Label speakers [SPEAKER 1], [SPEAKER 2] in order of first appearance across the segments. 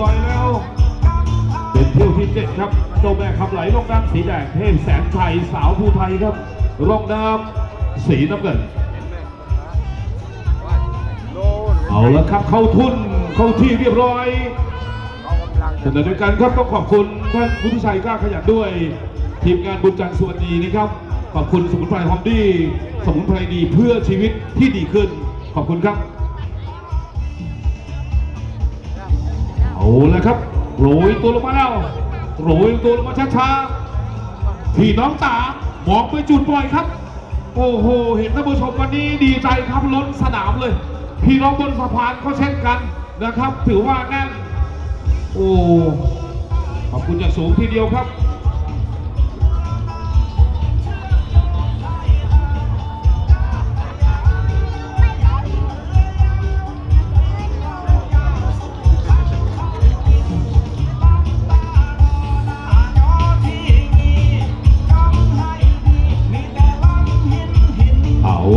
[SPEAKER 1] ร้อยแล้ว เป็นเที่ยวที่เจ็ดครับเจ้าแม่ขับไหลลงน้ำสีแดงเทพแสนชัยสาวภูไทยครับลงน้ำสีน้ำเงิน เอาละครับเข้าทุนเข้าที่เรียบร้อยขณะเดียวกันครับต้องขอบคุณท่านพุทธชัยกล้าขยันด้วย ทีมงานบุญจันทร์สุวรรณีนะครับ ขอบคุณสมุนไพรฮอมดี้สมุนไพรดีเพื่อชีวิตที่ดีขึ้น ขอบคุณครับ เอาละครับโรยตัวลงมาแล้วโรยตัวลงมาช้าๆพี่น้องตามองไปจุดปล่อยครับ โอ้โห เห็นท่านผู้ชมวันนี้ดีใจครับล้นสนามเลย พี่น้องบนสะพานก็เช่นกันนะครับ ถือว่าแน่นโอ้ขอบคุณอย่างสูงทีเดียวครับ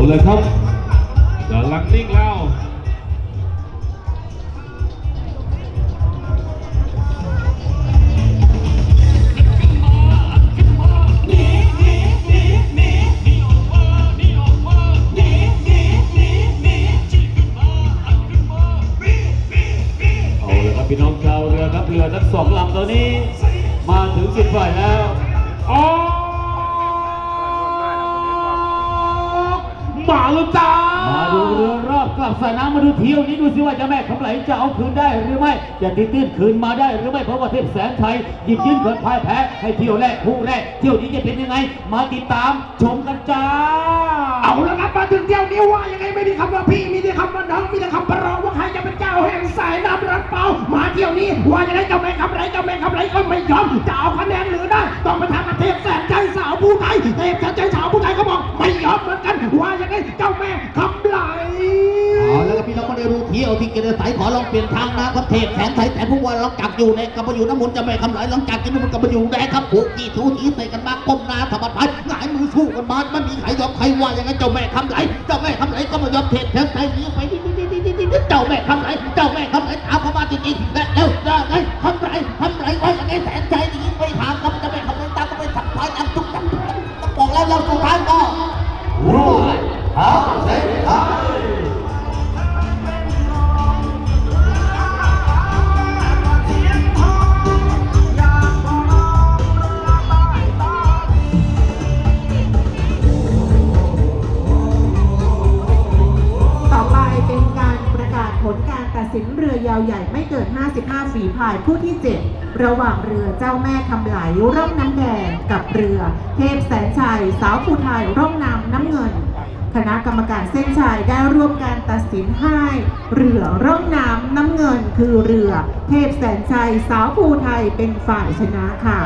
[SPEAKER 1] เลยครับกำลังนิ่งแล้ว
[SPEAKER 2] เอาเลยครับพี่น้องชาวเรือครับเรือทั้งสองลำตอนนี้ มาถึงจุดปล่อยแล้ว สายน้ำมาดูเที่ยวนี้ดูสิว่าเจะแม่คำไหลจะเอาคืนได้หรือไม่ จะตีตื้นคืนมาได้หรือไม่เพราะว่าเทพแสนชัยหยิบยื่นเกิดพ่ายแพ้ให้เที่ยวแรกคู่แรกเที่ยวนี้จะเป็นยังไง มาติดตามชมกันจ้า
[SPEAKER 3] เอาละครับมาถึงเที่ยวนี้ว่ายังไงไม่มีคำว่าพี่มีแต่คำว่าน้องมีแต่คำประรองว่าใครจะเป็นเจ้าแห่งสายน้ำรัดเปล่ามาเที่ยวนี้ว่ายังไงเจ้าแม่คำไรเจ้าแม่คำไรก็ไม่ยอมจะเอาคะแนนหรือได้ต้องไปทางกับเทพแสนใจสาวผู้ไทยเทพแสนใจสาวผู้ไทยเขาบอกไม่ยอมเหมือนกันว่ายังไงเจ้าแม่คำ
[SPEAKER 4] เที่ยวที่เกณฑ์สายขอลองเปลี่ยนทางนะครับเทพแสนไทยแต่ผู้ว่าลองจับอยู่ในกำมะอยู่น้ำมนต์จะไม่คำไหลลองจับกินน้ำมันกำมะอยู่ได้ครับผูกกี่ทูทีใส่กันมาก้มหน้าธรรมดาหงายมือสู้กันมาไม่มีใครยอมใครว่าอย่างนั้นเจ้าแม่คำไหลเจ้าแม่คำไหลก็ไม่ยอมเทพแสนไทยนีไปนิดนิดนิดนิดนิดนิดเจ้าแม่คำไหลเจ้าแม่คำไหลตามเข้ามาจริงๆและเร็วได้ไงคำไหลคำไหลว่าอย่างไงแสนใจหนีไม่ทางครับจ้าแม่คำไหลตามก็ไปทักทายตามทุกตักทุกตักต้องบอกแล้วเราสุดท้ายก็รู้หาเส้นทาง
[SPEAKER 5] ต่ สินเรือยาวใหญ่ไม่เกิน 55 ฝีพายผู้ที่ 7 ระหว่างเรือเจ้าแม่คำไหลร่องน้ำแดงกับเรือ เทพแสนชัย สาวภูไทยร่องน้ำน้ำเงิน คณะกรรมการเส้นชัยได้ร่วมการตัดสินให้ เรือร่องน้ำน้ำเงินคือเรือ เทพแสนชัย สาวภูไทยเป็นฝ่ายชนะค่ะ